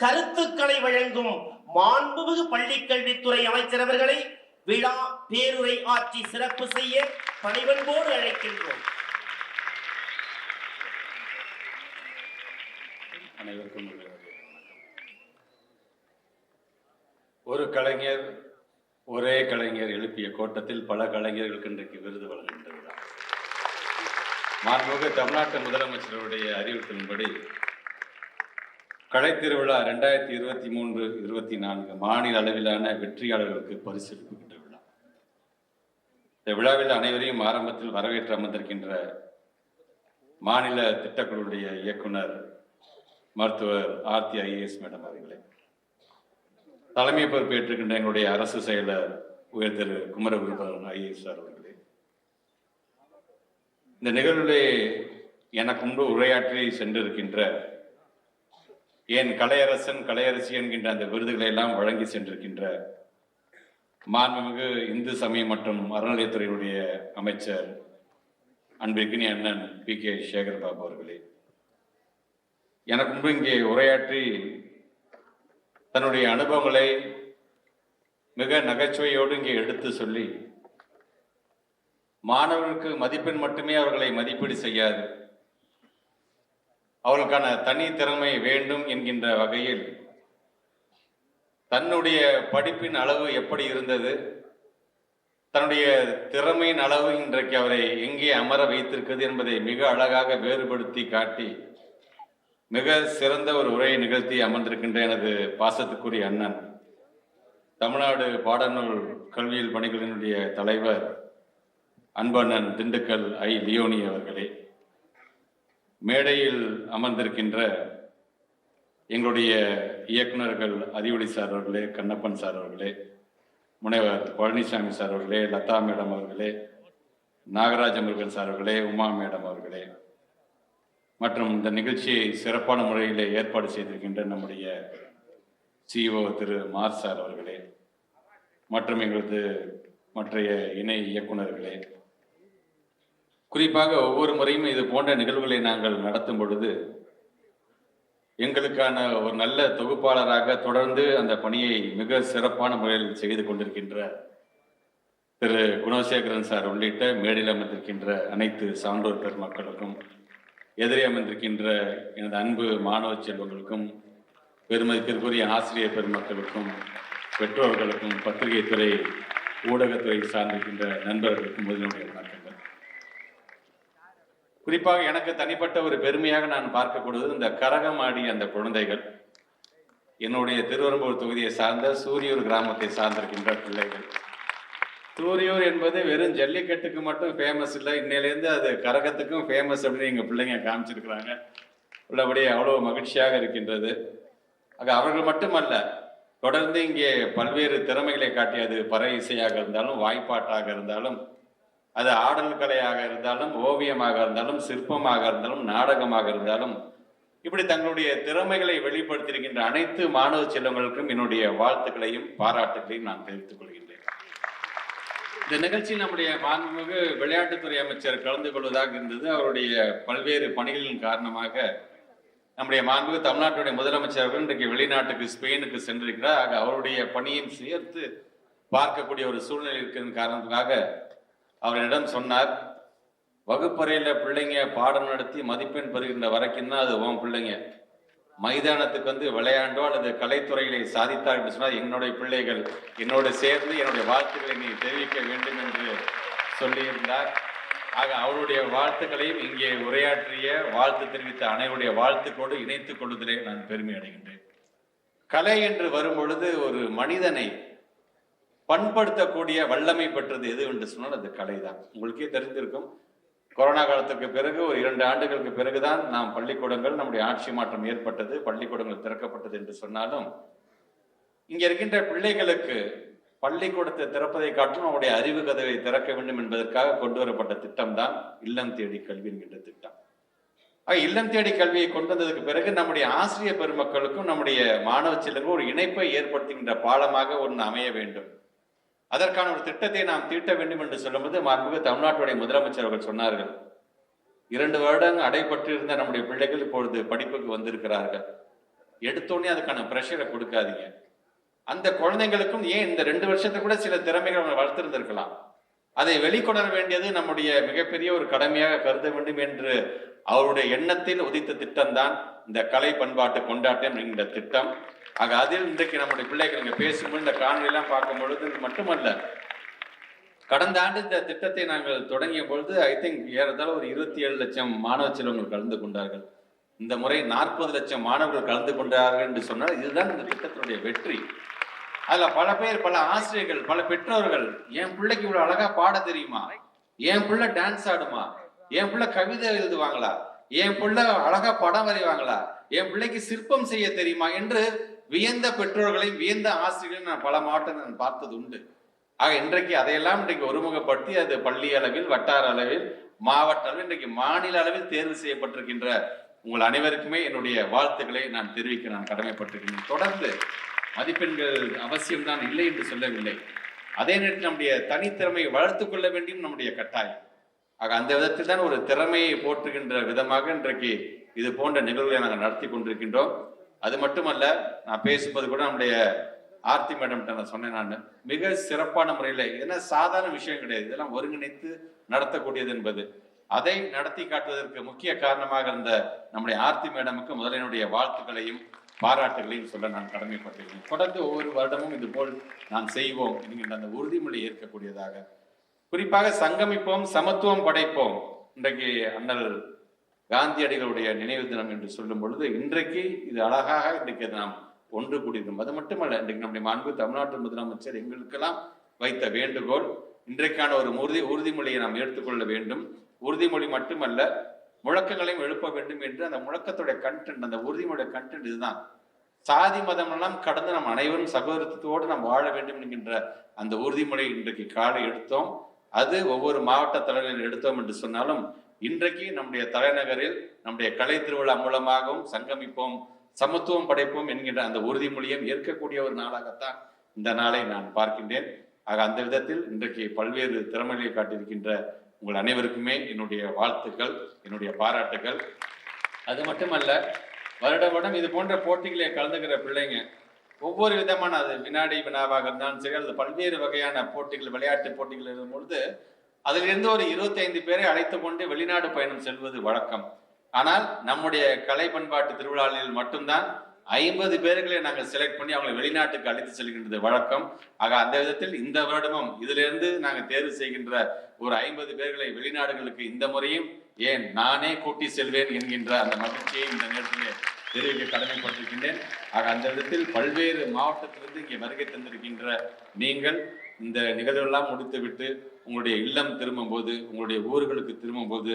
கருத்துக்களை வழங்கும் மாண்புமிகு பள்ளிக்கல்வித்துறை அமைச்சர் அவர்களை விழா பேருரை ஆற்றி சிறப்பு செய்ய பணிவன்போடு அழைக்கின்றோம். அனைவருக்கும் ஒரு கலைஞர் ஒரே கலைஞர் எழுப்பிய கோட்டத்தில் பல கலைஞர்களுக்கு இன்றைக்கு விருது வழங்குகின்ற மாண்புமிகு தமிழ்நாட்டு முதலமைச்சருடைய அறிவிப்பின்படி கலைத்திருவிழா ரெண்டாயிரத்தி இருபத்தி மூன்று இருபத்தி நான்கு மாநில அளவிலான வெற்றியாளர்களுக்கு பரிசளிக்கின்ற விழா. இந்த விழாவில் அனைவரையும் ஆரம்பத்தில் வரவேற்று அமர்ந்திருக்கின்ற மாநில திட்டக்குழுடைய இயக்குனர் மருத்துவர் ஆர்த்தி ஐஏஎஸ் மேடம் அவர்களே. தலைமை பொறுப்பேற்றுக்கின்ற எங்களுடைய அரசு செயலர் உயர் திரு குமரகுருபரன் ஐஏஎஸ் சார் அவர்களே. இந்த நிகழ்விலே எனக்கு முன்பு உரையாற்றி சென்றிருக்கின்ற ஏன் கலையரசன் கலையரசி என்கின்ற அந்த விருதுகளை எல்லாம் வழங்கி சென்றிருக்கின்ற மாண்புமிகு இந்து சமயம் மற்றும் அறநிலையத்துறையினுடைய அமைச்சர் அன்பிற்கினி அண்ணன் பி கே சேகர் பாபு அவர்களே. எனக்கு முன்பு இங்கே உரையாற்றி தன்னுடைய அனுபவங்களை மிக நகைச்சுவையோடு இங்கே எடுத்து சொல்லி மாணவர்களுக்கு மதிப்பெண் மட்டுமே அவர்களை மதிப்பீடு செய்யாது. அவர்களுக்கான தனி திறமை வேண்டும் என்கின்ற வகையில் தன்னுடைய படிப்பின் அளவு எப்படி இருந்தது? தன்னுடைய திறமையின் அளவு இன்றைக்கு அவரை எங்கே அமர வைத்திருக்கிறது என்பதை மிக அழகாக வேறுபடுத்தி காட்டி மிக சிறந்த ஒரு உரையை நிகழ்த்தி அமர்ந்திருக்கின்ற எனது பாசத்துக்குரிய அண்ணன். தமிழ்நாடு பாடநூல் கல்வியில் பணிகளினுடைய தலைவர் அன்பண்ணன் திண்டுக்கல் ஐ லியோனி அவர்களே. மேடையில் அமர்ந்திருக்கின்ற எங்களுடைய இயக்குனர்கள் அறிவொளி சார் அவர்களே கண்ணப்பன் சார் அவர்களே முனைவர் பழனிசாமி சார் அவர்களே லதா மேடம் அவர்களே நாகராஜ முருகன் சார் அவர்களே உமா மேடம் அவர்களே மற்றும் இந்த நிகழ்ச்சியை சிறப்பான முறையில் ஏற்பாடு செய்திருக்கின்ற நம்முடைய சிஇஓ திரு மார் சார் அவர்களே மற்றும் எங்களது மற்றைய இணை இயக்குனர்களே குறிப்பாக ஒவ்வொரு முறையும் இது போன்ற நிகழ்வுகளை நாங்கள் நடத்தும் பொழுது எங்களுக்கான ஒரு நல்ல தொகுப்பாளராக தொடர்ந்து அந்த பணியை மிக சிறப்பான முறையில் செய்து கொண்டிருக்கின்ற திரு குணசேகரன் சார் உள்ளிட்ட மேடையில் அமர்ந்திருக்கின்ற அனைத்து சான்றோர் பெருமக்களுக்கும் எதிரே அமர்ந்திருக்கின்ற எனது அன்பு மாணவ செல்வங்களுக்கும் பெருமதிப்பிற்குரிய ஆசிரியர் பெருமக்களுக்கும் பெற்றோர்களுக்கும் பத்திரிகை துறை ஊடகத்துறை சார்ந்திருக்கின்ற நண்பர்களுக்கும் முதலினுடைய குறிப்பாக எனக்கு தனிப்பட்ட ஒரு பெருமையாக நான் பார்க்கக்கூடியது இந்த கரகம் ஆடிய அந்த குழந்தைகள். என்னுடைய திருவரம்பூர் தொகுதியை சார்ந்த சூரியூர் கிராமத்தை சார்ந்திருக்கின்ற பிள்ளைகள். சூரியூர் என்பது வெறும் ஜல்லிக்கட்டுக்கு மட்டும் ஃபேமஸ் இல்லை. இன்னையிலேருந்து அது கரகத்துக்கும் ஃபேமஸ் அப்படின்னு எங்கள் பிள்ளைங்க காமிச்சிருக்கிறாங்க. உள்ளபடியே அவ்வளோ மகிழ்ச்சியாக இருக்கின்றது. ஆக அவர்கள் மட்டுமல்ல தொடர்ந்து இங்கே பல்வேறு திறமைகளை காட்டியது பற இசையாக இருந்தாலும் வாய்ப்பாட்டாக இருந்தாலும் அது ஆடல் கலையாக இருந்தாலும் ஓவியமாக இருந்தாலும் சிற்பமாக இருந்தாலும் நாடகமாக இருந்தாலும் இப்படி தங்களுடைய திறமைகளை வெளிப்படுத்தியிருக்கின்ற அனைத்து மாணவ செல்வங்களுக்கும் என்னுடைய வாழ்த்துக்களையும் பாராட்டுகளையும் நான் தெரிவித்துக் கொள்கின்றேன். இந்த நிகழ்ச்சியில் நம்முடைய மாண்புமிகு விளையாட்டுத்துறை அமைச்சர் கலந்து கொள்வதாக இருந்தது. அவருடைய பல்வேறு பணிகளின் காரணமாக நம்முடைய மாண்புமிகு தமிழ்நாட்டுடைய முதலமைச்சர்கள் இன்றைக்கு வெளிநாட்டுக்கு ஸ்பெயினுக்கு சென்றிருக்கிறார். ஆக அவருடைய பணியும் சேர்த்து பார்க்கக்கூடிய ஒரு சூழ்நிலை இருக்கிற காரணத்துக்காக அவரிடம் சொன்னார் வகுப்பறையில் பிள்ளைங்க பாடம் நடத்தி மதிப்பெண் பெறுகின்ற வரைக்கும் தான் அது உன் பிள்ளைங்க. மைதானத்துக்கு வந்து விளையாண்டோ அல்லது கலைத்துறைகளை சாதித்தார் என்று சொன்னால் என்னுடைய பிள்ளைகள் என்னோடு சேர்ந்து என்னுடைய வாழ்த்துக்களை நீ தெரிவிக்க வேண்டும் என்று சொல்லியிருந்தார். ஆக அவருடைய வாழ்த்துக்களையும் இங்கே உரையாற்றிய வாழ்த்து தெரிவித்த அனைவருடைய வாழ்த்துக்கோடு இணைத்துக் கொள்வதிலே நான் பெருமை அடைகின்றேன். கலை என்று வரும் பொழுது ஒரு மனிதனை பண்படுத்தக்கூடிய வல்லமை பெற்றது எது என்று சொன்னால் அது கலைதான். உங்களுக்கே தெரிந்திருக்கும் கொரோனா காலத்துக்கு பிறகு ஒரு இரண்டு ஆண்டுகளுக்கு பிறகுதான் நாம் பள்ளிக்கூடங்கள் நம்முடைய ஆட்சி மாற்றம் ஏற்பட்டது பள்ளிக்கூடங்கள் திறக்கப்பட்டது என்று சொன்னாலும் இங்க இருக்கின்ற பிள்ளைகளுக்கு பள்ளிக்கூடத்தை திறப்பதை காட்டும் அவருடைய அறிவு கதவை திறக்க வேண்டும் என்பதற்காக கொண்டு வரப்பட்ட திட்டம் தான் இல்லம் தேடி கல்வி என்கின்ற திட்டம். ஆக இல்லம் தேடி கல்வியை கொண்டு வந்ததுக்கு பிறகு நம்முடைய ஆசிரியர் பெருமக்களுக்கும் நம்முடைய மாணவ செல்லுக்கும் ஒரு இணைப்பை ஏற்படுத்துகின்ற பாலமாக ஒன்று அமைய வேண்டும். அதற்கான ஒரு திட்டத்தை நாம் தீட்ட வேண்டும் என்று சொல்லும்போது மாண்புமிகு தமிழ்நாட்டுடைய முதலமைச்சர் அவர்கள் சொன்னார்கள். இரண்டு வருடங்கள் அடைப்பட்டிருந்த நம்முடைய பிள்ளைகள் இப்பொழுது படிப்புக்கு வந்திருக்கிறார்கள். எடுத்தோடனே அதுக்கான ப்ரெஷரை கொடுக்காதீங்க. அந்த குழந்தைங்களுக்கும் ஏன் இந்த ரெண்டு வருஷத்துக்கு கூட சில திறமைகள் அவங்க வளர்த்திருந்திருக்கலாம்? அதை வெளிக்கொணர வேண்டியது நம்முடைய மிகப்பெரிய ஒரு கடமையாக கருத வேண்டும் என்று அவருடைய எண்ணத்தில் உதித்த திட்டம்தான் இந்த கலை பண்பாட்டு கொண்டாட்டம் என்கிற திட்டம். ஆக அதில் இன்றைக்கு நம்முடைய பிள்ளைகள் இங்கே பேசும்போது இந்த காணொலியெல்லாம் பார்க்கும் பொழுது இது மட்டுமல்ல. கடந்த ஆண்டு இந்த திட்டத்தை நாங்கள் தொடங்கிய பொழுது ஐ திங்க் ஏறத்தாழ ஒரு இருபத்தி ஏழு லட்சம் மாணவ செல்வங்கள் கலந்து கொண்டார்கள். இந்த முறை நாற்பது லட்சம் மாணவர்கள் கலந்து கொண்டார்கள் என்று சொன்னால் இதுதான் இந்த திட்டத்தினுடைய வெற்றி. அதுல பல பேர் பல ஆசிரியர்கள் பல பெற்றோர்கள் என் பிள்ளைக்கு இவ்வளவு அழகா பாட தெரியுமா? என் பிள்ளை டான்ஸ் ஆடுமா? என் பிள்ளை கவிதை எழுதுவாங்களா? என் பிள்ளை அழகா படம் வரைவாங்களா? என் பிள்ளைக்கு சிற்பம் செய்ய தெரியுமா? என்று வியந்த பெற்றோர்களையும் வியந்த ஆசிரியர்களையும் நான் பல மாவட்டம் நான் பார்த்தது உண்டு. ஆக இன்றைக்கு அதையெல்லாம் இன்றைக்கு ஒருமுகப்படுத்தி அது பள்ளி அளவில் வட்டார அளவில் மாவட்ட அளவில் இன்றைக்கு மாநில அளவில் தேர்வு செய்யப்பட்டிருக்கின்ற உங்கள் அனைவருக்குமே என்னுடைய வாழ்த்துக்களை நான் தெரிவிக்க நான் கடமைப்பட்டிருக்கிறேன். தொடர்ந்து மதிப்பெண்கள் அவசியம்தான் இல்லை என்று சொல்லவில்லை. அதே நேரத்தில் நம்முடைய தனித்திறமையை வளர்த்துக் கொள்ள வேண்டியும் நம்முடைய கட்டாயம். ஆக அந்த விதத்தில் தான் ஒரு திறமையை போற்றுகின்ற விதமாக இன்றைக்கு இது போன்ற நிகழ்வுகளை நாங்கள் நடத்தி கொண்டிருக்கின்றோம். அது மட்டுமல்ல நான் பேசும்போது கூட நம்முடைய ஆர்த்தி மேடம்கிட்ட நான் சொன்னேன் நான் மிக சிறப்பான முறையில் இதெல்லாம் சாதாரண விஷயம் கிடையாது இதெல்லாம் ஒருங்கிணைத்து நடத்தக்கூடியது என்பது. அதை நடத்தி காட்டுவதற்கு முக்கிய காரணமாக இருந்த நம்முடைய ஆர்த்தி மேடமுக்கு முதலினுடைய வாழ்த்துக்களையும் பாராட்டுகளையும் சொல்ல நான் கடமைப்பட்டிருக்கேன். தொடர்ந்து ஒவ்வொரு வருடமும் இது போல் நான் செய்வோம். என்கின்ற அந்த உறுதிமொழி ஏற்கக்கூடியதாக. குறிப்பாக சங்கமிப்போம் சமத்துவம் படைப்போம். இன்றைக்கு அண்ணல் காந்தியடிகளுடைய நினைவு தினம் என்று சொல்லும் பொழுது இன்றைக்கு இது அழகாக இன்றைக்கு நாம் ஒன்று கூடியிருந்தோம். அது மட்டுமல்ல இன்றைக்கு நம்முடைய மாண்பு தமிழ்நாட்டு முதலமைச்சர் எங்களுக்கெல்லாம் வைத்த வேண்டுகோள். இன்றைக்கான ஒரு உறுதி உறுதிமொழியை நாம் எடுத்துக்கொள்ள வேண்டும். உறுதிமொழி மட்டுமல்ல முழக்கங்களையும் எழுப்ப வேண்டும் என்று அந்த முழக்கத்துடைய கண்டென்ட் அந்த உறுதிமொழிய கண்டென்ட் இதுதான். சாதி மதமெல்லாம் கடந்து நம் அனைவரும் சகோதரத்துவத்தோடு நாம் வாழ வேண்டும் என்கின்ற அந்த உறுதிமொழி இன்றைக்கு காலை எடுத்தோம். அது ஒவ்வொரு மாவட்ட தலைவரில் எடுத்தோம் என்று சொன்னாலும் இன்றைக்கு நம்முடைய தலைநகரில் நம்முடைய கலை திருவிழா மூலமாகவும் சங்கமிப்போம் சமத்துவம் படைப்போம் என்கின்ற அந்த உறுதிமொழியும் ஏற்கக்கூடிய ஒரு நாளாகத்தான் இந்த நாளை நான் பார்க்கின்றேன். ஆக அந்த விதத்தில் இன்றைக்கு பல்வேறு திறமைகளை காட்டியிருக்கின்ற உங்கள் அனைவருக்குமே என்னுடைய வாழ்த்துக்கள் என்னுடைய பாராட்டுகள். அது மட்டுமல்ல வருட வருடம் இது போன்ற போட்டிகளில் கலந்துக்கிற பிள்ளைங்க ஒவ்வொரு விதமான அது வினாடி வினாவாக இருந்தாலும் சரி அல்லது பல்வேறு வகையான போட்டிகள் விளையாட்டு போட்டிகள் இருக்கும் பொழுது அதிலிருந்து ஒரு இருபத்தைந்து பேரை அழைத்து கொண்டு வெளிநாடு பயணம் செல்வது வழக்கம். ஆனால் நம்முடைய கலை பண்பாட்டு திருவிழாவில் மட்டும்தான் ஐம்பது பேர்களை நாங்கள் செலக்ட் பண்ணி அவங்களை வெளிநாட்டுக்கு அழைத்து செல்கின்றது வழக்கம். ஆக அந்த விதத்தில் இந்த வருடமும் இதிலிருந்து நாங்கள் தேர்வு செய்கின்ற ஒரு ஐம்பது பேர்களை வெளிநாடுகளுக்கு இந்த முறையும் ஏன் நானே கூட்டி செல்வேன் என்கின்ற அந்த மகிழ்ச்சியை இந்த நேரத்திலே தெரிவிக்க கடமைப்பட்டிருக்கின்றேன். ஆக அந்த விதத்தில் பல்வேறு மாவட்டத்திலிருந்து இங்கே வருகை தந்திருக்கின்ற நீங்கள் இந்த நிகழ்வெல்லாம் முடித்துவிட்டு உங்களுடைய இல்லம் திரும்பும்போது உங்களுடைய ஊர்களுக்கு திரும்பும்போது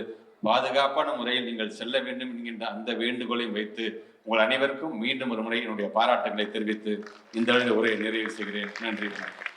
பாதுகாப்பான முறையில் நீங்கள் செல்ல வேண்டும் என்கின்ற அந்த வேண்டுகோளையும் வைத்து உங்கள் அனைவருக்கும் மீண்டும் ஒரு முறை என்னுடைய பாராட்டுகளை தெரிவித்து இந்த அளவில் உரையை நிறைவு செய்கிறேன். நன்றி வணக்கம்.